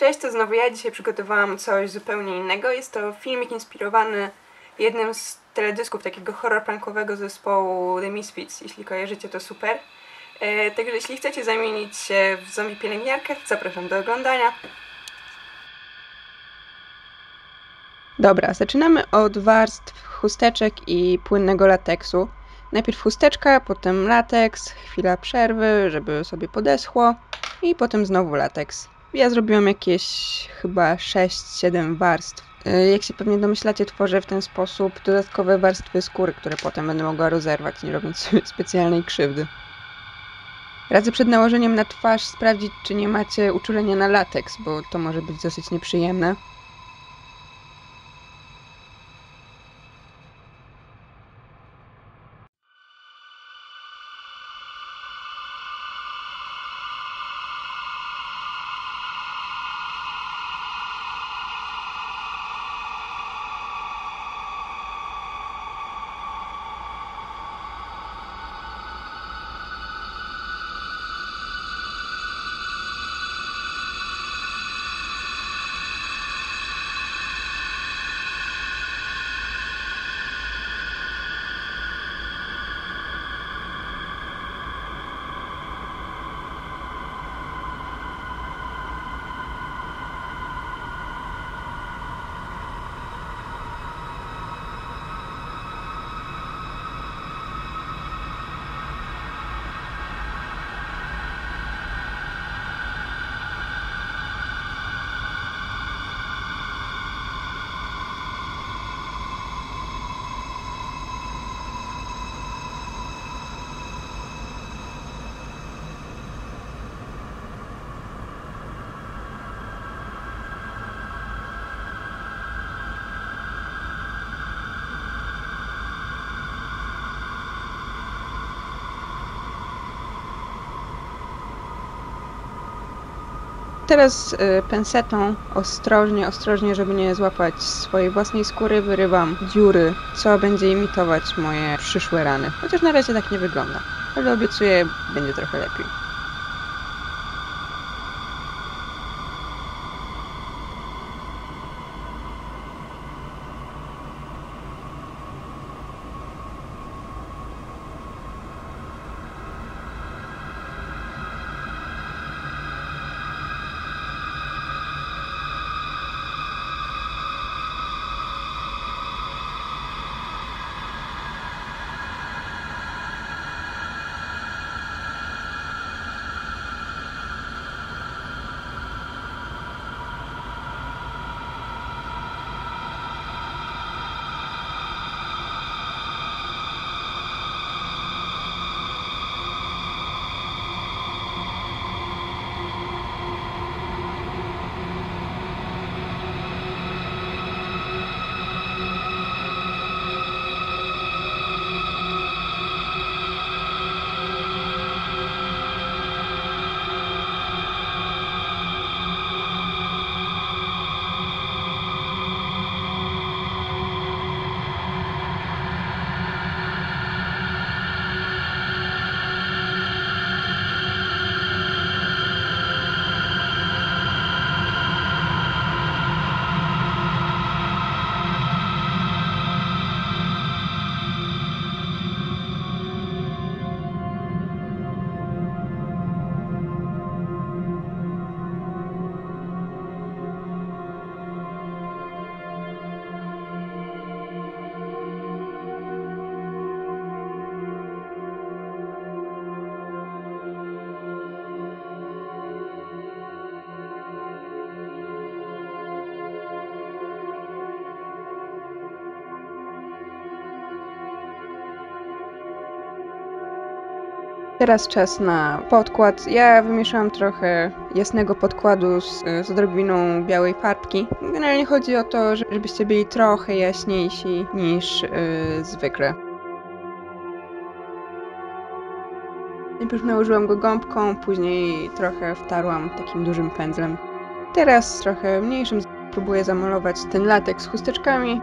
Cześć, to znowu ja. Dzisiaj przygotowałam coś zupełnie innego. Jest to filmik inspirowany jednym z teledysków takiego horror punkowego zespołu The Misfits. Jeśli kojarzycie, to super. E, także jeśli chcecie zamienić się w zombie pielęgniarkę, zapraszam do oglądania. Dobra, zaczynamy od warstw chusteczek i płynnego lateksu. Najpierw chusteczka, potem lateks, chwila przerwy, żeby sobie podeschło i potem znowu lateks. Ja zrobiłam jakieś chyba 6-7 warstw. Y, Jak się pewnie domyślacie, tworzę w ten sposób dodatkowe warstwy skóry, które potem będę mogła rozerwać, nie robiąc sobie specjalnej krzywdy. Radzę przed nałożeniem na twarz sprawdzić, czy nie macie uczulenia na lateks, bo to może być dosyć nieprzyjemne. Teraz y, pensetą ostrożnie, ostrożnie, żeby nie złapać swojej własnej skóry, wyrywam dziury, co będzie imitować moje przyszłe rany. Chociaż na razie tak nie wygląda, ale obiecuję, będzie trochę lepiej. Teraz czas na podkład. Ja wymieszałam trochę jasnego podkładu z, z odrobiną białej farbki. Generalnie chodzi o to, że- żebyście byli trochę jaśniejsi niż yy, zwykle. Najpierw nałożyłam go gąbką, później trochę wtarłam takim dużym pędzlem. Teraz trochę mniejszym próbuję zamalować ten latek z chusteczkami.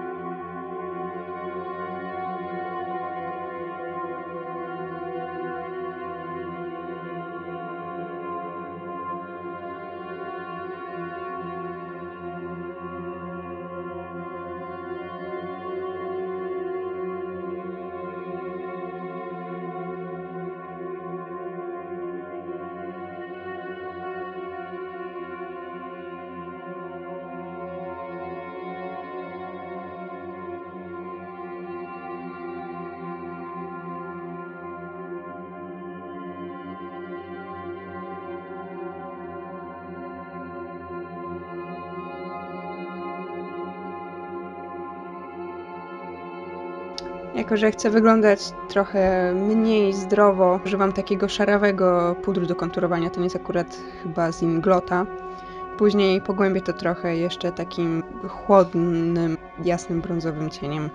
Jako, że chcę wyglądać trochę mniej zdrowo, używam takiego szarawego pudru do konturowania. Ten jest akurat chyba z Inglota. Później pogłębię to trochę jeszcze takim chłodnym, jasnym, brązowym cieniem.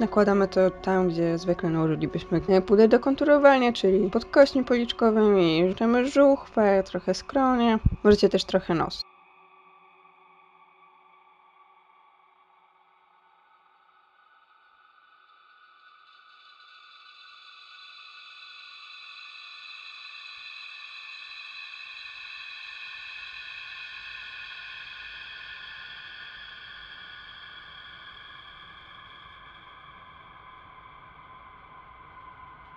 Nakładamy to tam, gdzie zwykle nałożylibyśmy puder do konturowania, czyli pod kośćmi policzkowymi. Rzucamy żuchwę, trochę skronie, możecie też trochę nos.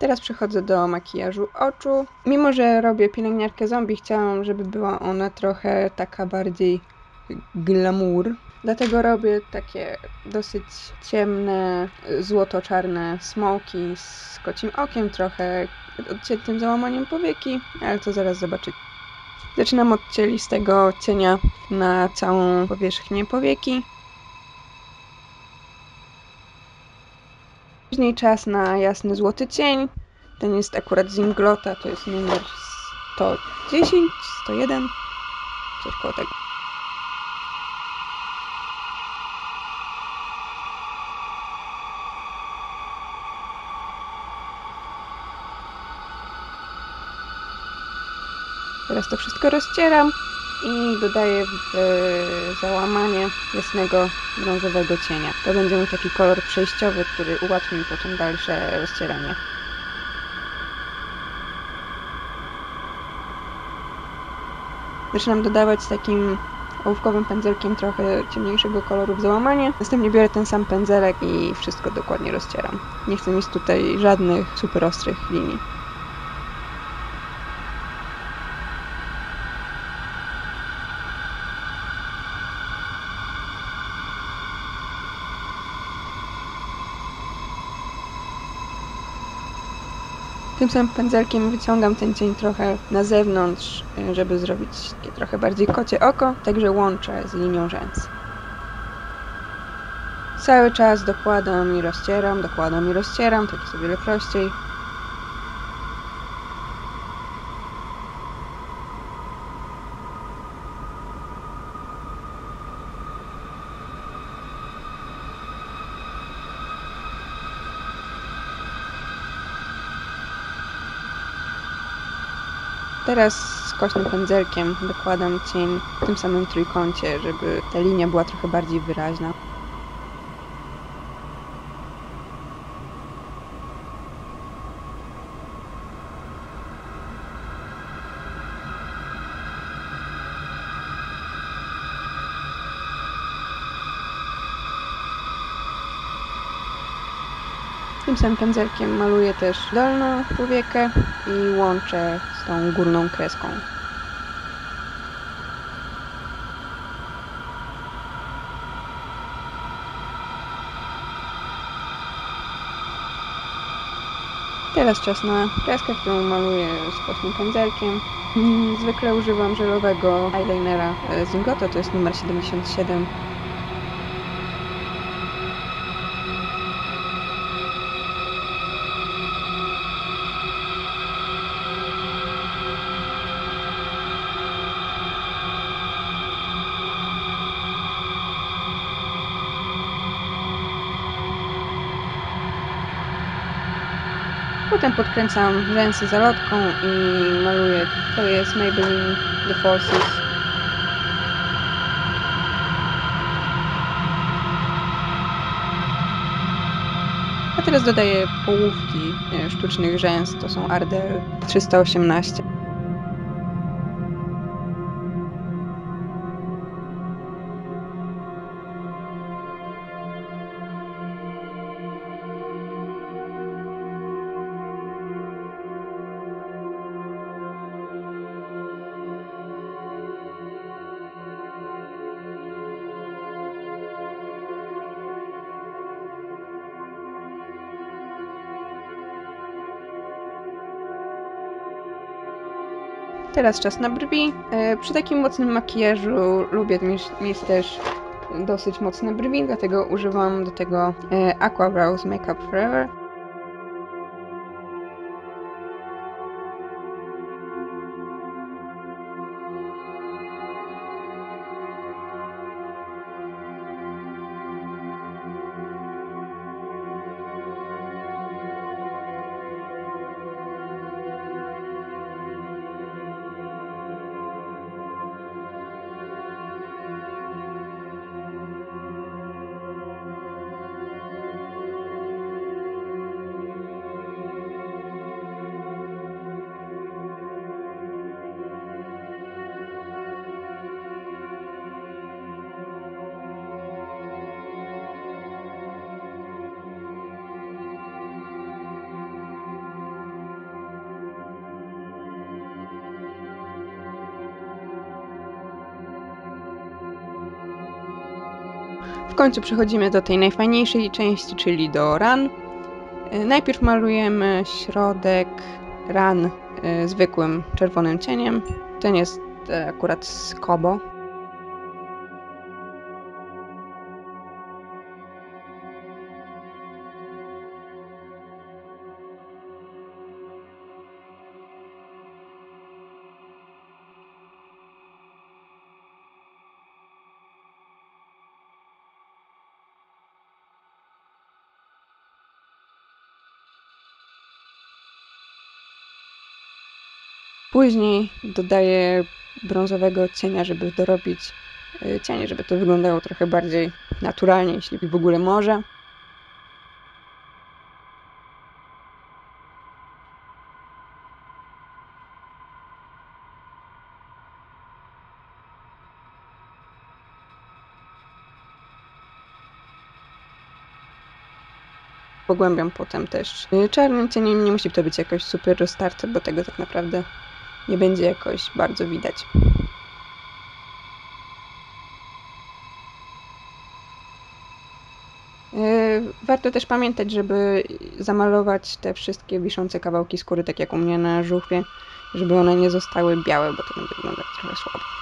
Teraz przechodzę do makijażu oczu. Mimo, że robię pielęgniarkę zombie, chciałam, żeby była ona trochę taka bardziej glamour. Dlatego robię takie dosyć ciemne, złoto-czarne smoki z kocim okiem, trochę odciętym załamaniem powieki, ale to zaraz zobaczycie. Zaczynam od cielistego cienia na całą powierzchnię powieki. Później czas na jasny złoty cień. Ten jest akurat z to jest numer 110, 101, coś koło tego. Teraz to wszystko rozcieram i dodaję e, załamanie jasnego brązowego cienia. To będzie mój taki kolor przejściowy, który ułatwi mi potem dalsze rozcieranie. Zaczynam dodawać takim ołówkowym pędzelkiem trochę ciemniejszego koloru w załamanie. Następnie biorę ten sam pędzelek i wszystko dokładnie rozcieram. Nie chcę mieć tutaj żadnych super ostrych linii. Tym samym pędzelkiem wyciągam ten cień trochę na zewnątrz, y, żeby zrobić trochę bardziej kocie oko, także łączę z linią rzęs. Cały czas dokładam i rozcieram, dokładam i rozcieram, tak jest o wiele prościej. Teraz skośnym pędzelkiem dokładam cień w tym samym trójkącie, żeby ta linia była trochę bardziej wyraźna. Tym samym pędzelkiem maluję też dolną powiekę i łączę z tą górną kreską. Teraz czas na kreskę, którą maluję skośnym pędzelkiem. Mm, Zwykle używam żelowego eyelinera z Ingota, to jest numer 77. Potem podkręcam rzęsy zalotką i maluję. To jest Maybelline The Forces. A teraz dodaję połówki e, sztucznych rzęs. To są Ardell 318. Teraz czas na brwi. E, Przy takim mocnym makijażu lubię mieć, też dosyć mocne brwi, dlatego używam do tego e, Aqua Brows Makeup Forever. Końcu przechodzimy do tej najfajniejszej części, czyli do ran. Y, Najpierw malujemy środek ran y, zwykłym czerwonym cieniem. Ten jest y, akurat z Kobo. Później dodaję brązowego cienia, żeby dorobić y, cienie, żeby to wyglądało trochę bardziej naturalnie, jeśli w ogóle może. Pogłębiam potem też y, czarnym cieniem. Nie musi to być jakoś super roztarte, bo tego tak naprawdę nie będzie jakoś bardzo widać. Yy, Warto też pamiętać, żeby zamalować te wszystkie wiszące kawałki skóry, tak jak u mnie na żuchwie, żeby one nie zostały białe, bo to będzie wyglądać trochę słabo.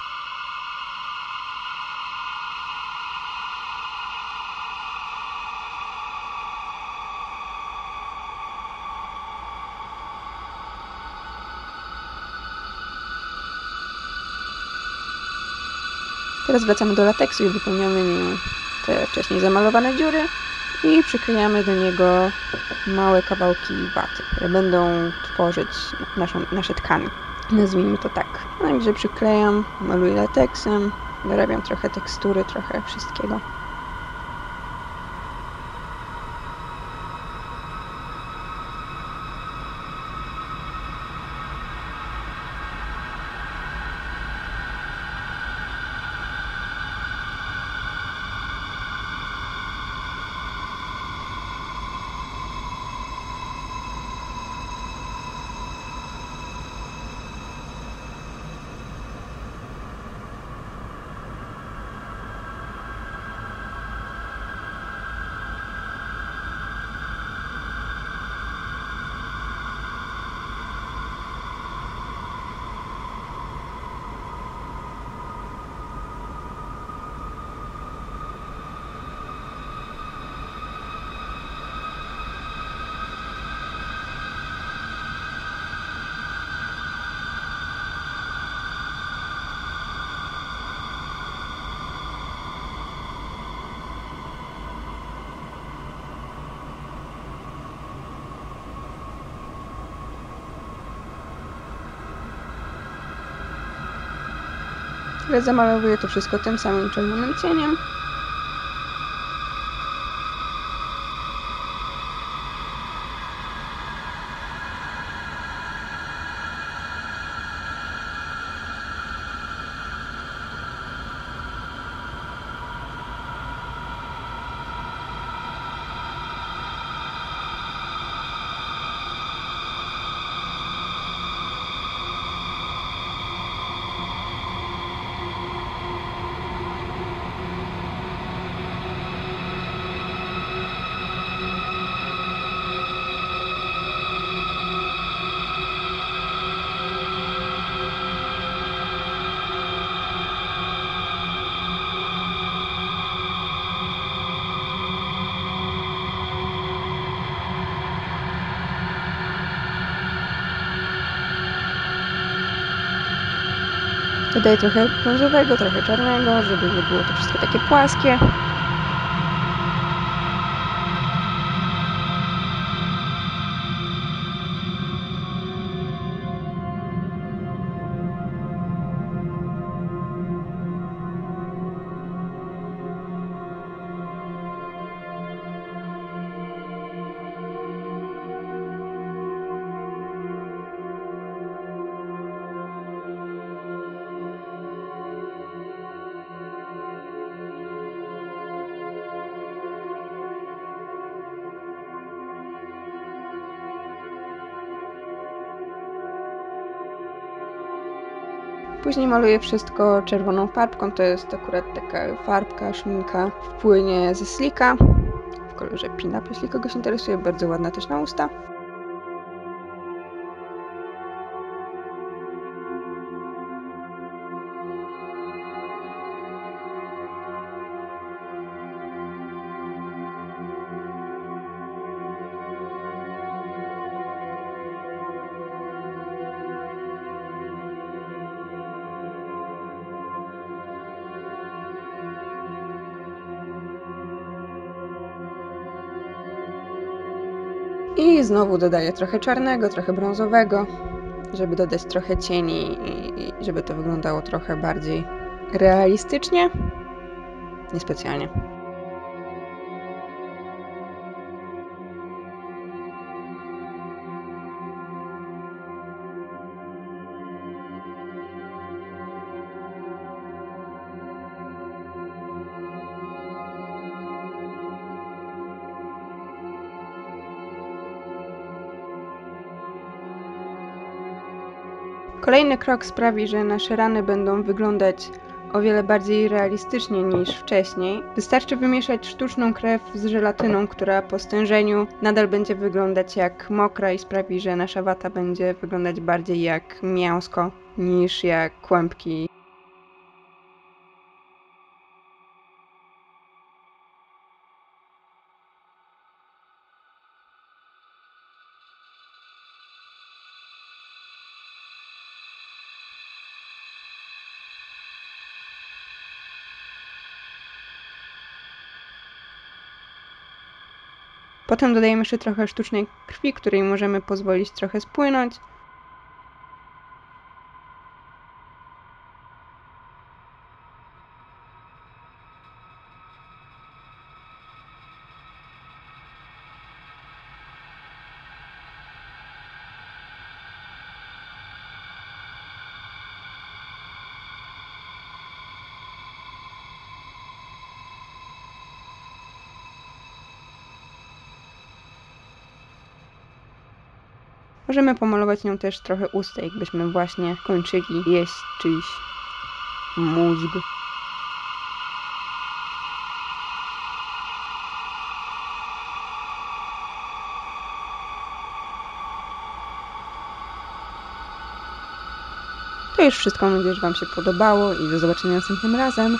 Teraz wracamy do lateksu i wypełniamy nim te wcześniej zamalowane dziury i przyklejamy do niego małe kawałki waty, które będą tworzyć naszą, nasze tkany. Nazwijmy to tak. Najwyżej przyklejam, maluję lateksem, dorabiam trochę tekstury, trochę wszystkiego. Teraz zamalowuję to wszystko tym samym czerwonym cieniem. Dodaję trochę brązowego, trochę czarnego, żeby nie było to wszystko takie płaskie. Później maluję wszystko czerwoną farbką, to jest akurat taka farbka, szminka w płynie ze slika w kolorze Pinup, jeśli kogoś interesuje, bardzo ładna też na usta. I znowu dodaję trochę czarnego, trochę brązowego, żeby dodać trochę cieni i, żeby to wyglądało trochę bardziej realistycznie. Niespecjalnie. Kolejny krok sprawi, że nasze rany będą wyglądać o wiele bardziej realistycznie niż wcześniej. Wystarczy wymieszać sztuczną krew z żelatyną, która po stężeniu nadal będzie wyglądać jak mokra i sprawi, że nasza wata będzie wyglądać bardziej jak mięsko niż jak kłębki Potem dodajemy jeszcze trochę sztucznej krwi, której możemy pozwolić trochę spłynąć. Możemy pomalować nią też trochę usta, jakbyśmy właśnie kończyli jeść czyjś mózg. To już wszystko. Mam nadzieję, że Wam się podobało i do zobaczenia następnym razem.